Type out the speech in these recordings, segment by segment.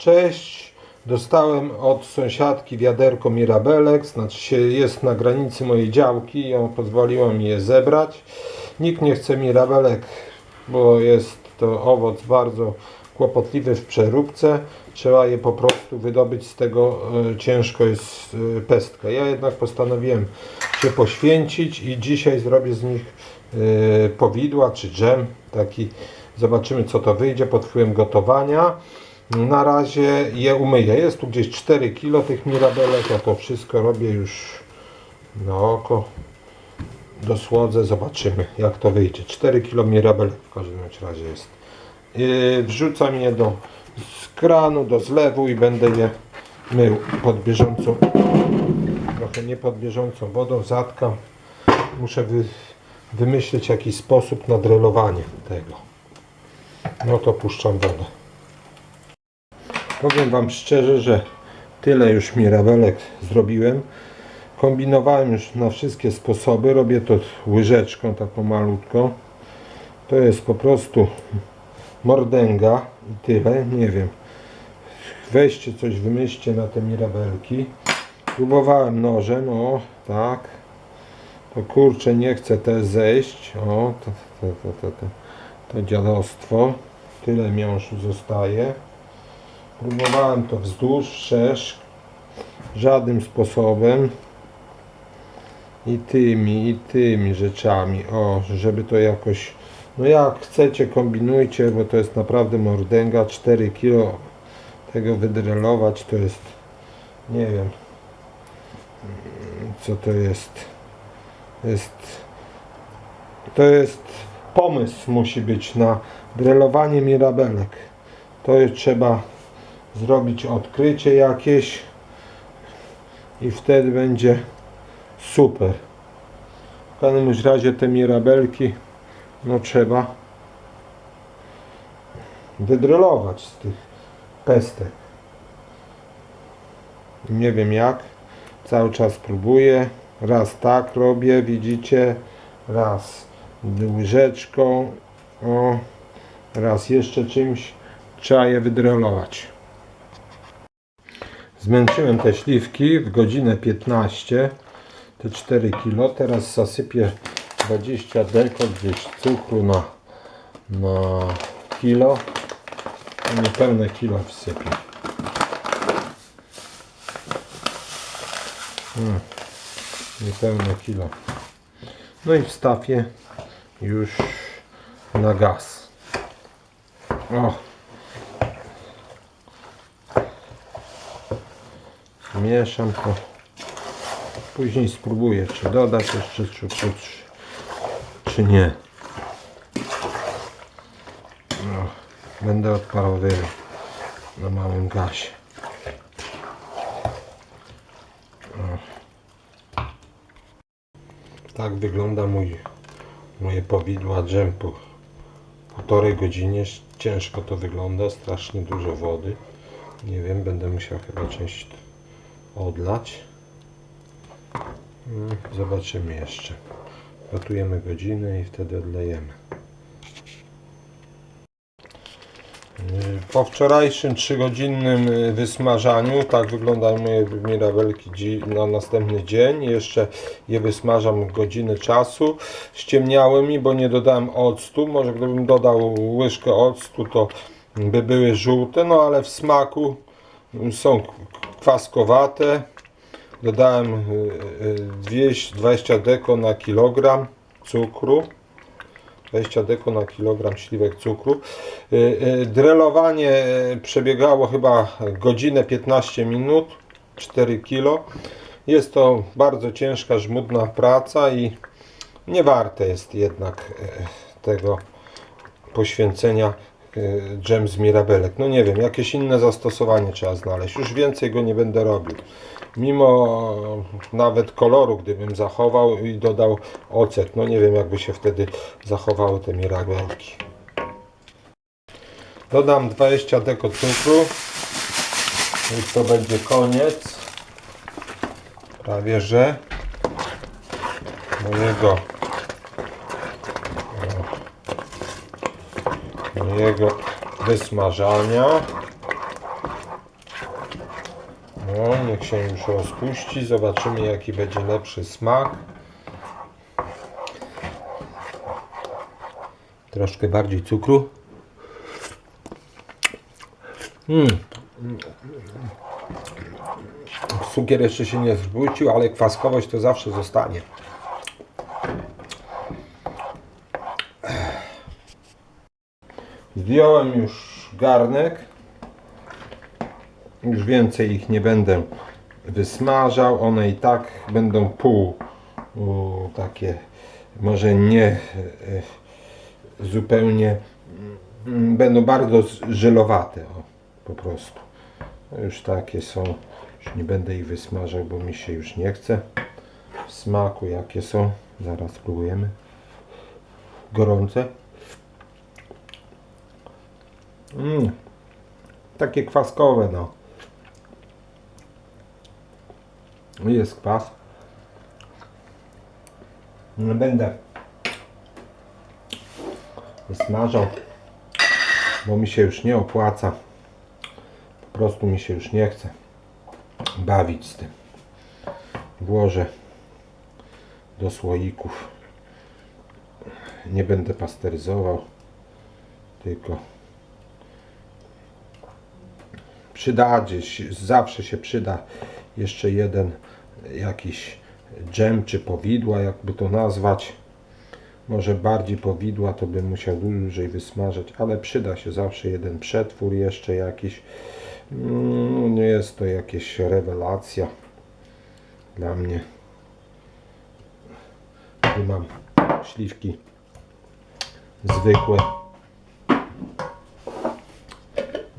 Cześć. Dostałem od sąsiadki wiaderko Mirabelek, znaczy jest na granicy mojej działki, ją pozwoliła mi je zebrać. Nikt nie chce Mirabelek, bo jest to owoc bardzo kłopotliwy w przeróbce. Trzeba je po prostu wydobyć z tego, e, ciężko jest e, pestka. Ja jednak postanowiłem się poświęcić i dzisiaj zrobię z nich e, powidła czy dżem taki. Zobaczymy co to wyjdzie pod wpływem gotowania. Na razie je umyję. Jest tu gdzieś 4 kg tych mirabelek. Ja to wszystko robię już na oko. Dosłodzę, zobaczymy jak to wyjdzie. 4 kg mirabelek w każdym razie jest. Yy, wrzucam je do kranu, do zlewu i będę je mył pod bieżącą, trochę nie pod bieżącą wodą, zatkam. Muszę wy, wymyślić jakiś sposób na drelowanie tego. No to puszczam wodę. Powiem Wam szczerze, że tyle już mirabelek zrobiłem. Kombinowałem już na wszystkie sposoby. Robię to łyżeczką taką malutką. To jest po prostu mordęga i tyle. Nie wiem. Weźcie coś, wymyślcie na te mirabelki. Próbowałem nożem, o tak. To kurczę, nie chce też zejść. O, to, to, to, to, to, to dziadostwo. Tyle miąższu zostaje. Próbowałem to wzdłuż, wszerz, żadnym sposobem. I tymi, i tymi rzeczami. O, żeby to jakoś. No jak chcecie, kombinujcie, bo to jest naprawdę mordęga. 4 kg tego wydrelować to jest. Nie wiem. Co to jest. Jest. To jest. Pomysł musi być na drelowanie mirabelek. To jest trzeba zrobić odkrycie jakieś i wtedy będzie super. W każdym razie te mirabelki no trzeba wydrelować z tych pestek. Nie wiem jak. Cały czas próbuję. Raz tak robię, widzicie. Raz łyżeczką. O. Raz jeszcze czymś. Trzeba je wydrelować. Zmęczyłem te śliwki w godzinę 15, te 4 kg. Teraz zasypię 20 deko gdzieś cukru na, na kilo. Niepełne kilo wsypię. Hmm, Niepełne kilo. No i wstawię już na gaz. O, mieszam to. Później spróbuję, czy dodać jeszcze czy, czy, czy, czy nie. No, będę odparowywał na małym gazie. O. Tak wygląda mój, moje powidła dżem po półtorej godzinie. Ciężko to wygląda, strasznie dużo wody. Nie wiem, będę musiał chyba część odlać. Mm, Zobaczymy jeszcze. Gotujemy godzinę i wtedy odlejemy. Yy, Po wczorajszym 3-godzinnym yy, wysmażaniu, tak wyglądają moje mirabelki na następny dzień. Jeszcze je wysmażam godzinę czasu. Ściemniały mi, bo nie dodałem octu. Może gdybym dodał łyżkę octu, to by były żółte, no ale w smaku są kwaskowate. Dodałem y, y, 200 20 deko na kilogram cukru. 20 deko na kilogram śliwek cukru. Y, y, Drelowanie y, przebiegało chyba godzinę 15 minut, 4 kilo. Jest to bardzo ciężka, żmudna praca i nie warte jest jednak y, tego poświęcenia y, dżem z mirabelek. No nie wiem, jakieś inne zastosowanie trzeba znaleźć. Już więcej go nie będę robił. Mimo nawet koloru, gdybym zachował i dodał ocet, no nie wiem, jakby się wtedy zachowały te mirabelki. Dodam 20 deko cukru. I to będzie koniec. Prawie że mojego mojego wysmażania. No, niech się już rozpuści. Zobaczymy, jaki będzie lepszy smak. Troszkę bardziej cukru. Mm. Cukier jeszcze się nie zwrócił, ale kwaskowość to zawsze zostanie. Zdjąłem już garnek. Już więcej ich nie będę wysmażał. One i tak będą pół takie, może nie e, zupełnie, mm, będą bardzo żelowate. O, po prostu. Już takie są. Już nie będę ich wysmażał, bo mi się już nie chce. W smaku jakie są. Zaraz spróbujemy. Gorące. Mm. Takie kwaskowe, no. Jest kwas. Nie będę smażał, bo mi się już nie opłaca. Po prostu mi się już nie chce bawić z tym. Włożę do słoików. Nie będę pasteryzował, tylko przyda gdzieś, zawsze się przyda jeszcze jeden jakiś dżem czy powidła, jakby to nazwać. Może bardziej powidła, to bym musiał dłużej wysmażać, ale przyda się zawsze jeden przetwór jeszcze jakiś. Mm, Nie jest to jakieś rewelacja dla mnie. Tu mam śliwki zwykłe.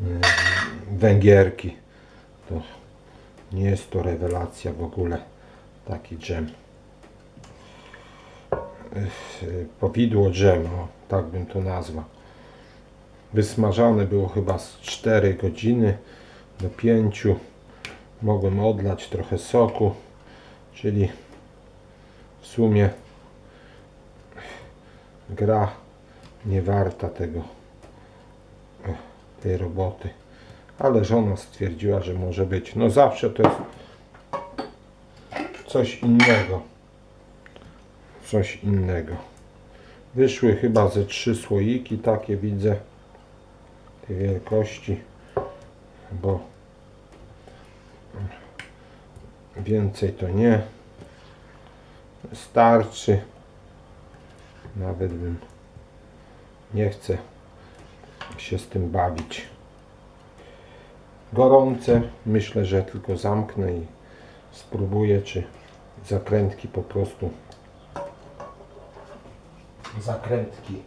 Mm, Węgierki. To nie jest to rewelacja w ogóle taki dżem. Powidło dżem, o, tak bym to nazwał. Wysmażane było chyba z 4 godziny do 5. Mogłem odlać trochę soku, czyli w sumie gra nie warta tego tej roboty. Ale żona stwierdziła, że może być. No zawsze to jest coś innego. Coś innego. Wyszły chyba ze trzy słoiki, takie widzę tej wielkości, bo więcej to nie starczy. Nawet bym nie chcę się z tym bawić. Gorące, myślę, że tylko zamknę i spróbuję, czy zakrętki po prostu zakrętki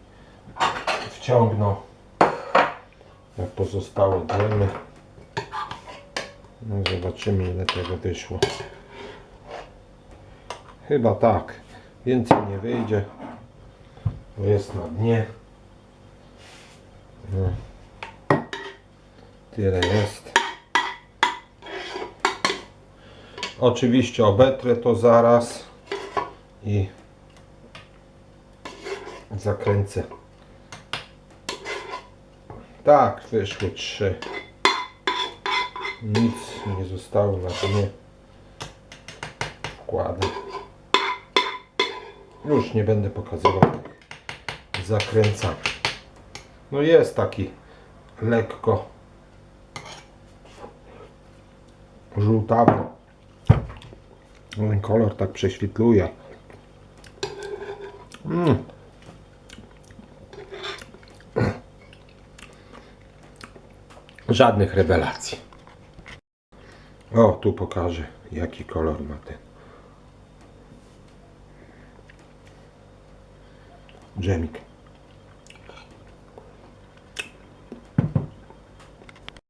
wciągną jak pozostałe drzemy. No zobaczymy ile tego wyszło. Chyba tak. Więcej nie wyjdzie, bo jest na dnie. No. Tyle jest. Oczywiście obetrę to zaraz i zakręcę. Tak, wyszły trzy. Nic nie zostało na dnie. Wkładę. Już nie będę pokazywał zakręcam. No jest taki lekko żółtawy. Ten kolor tak prześwitluje. Mm. Żadnych rewelacji. O, tu pokażę, jaki kolor ma ten. Dżemik.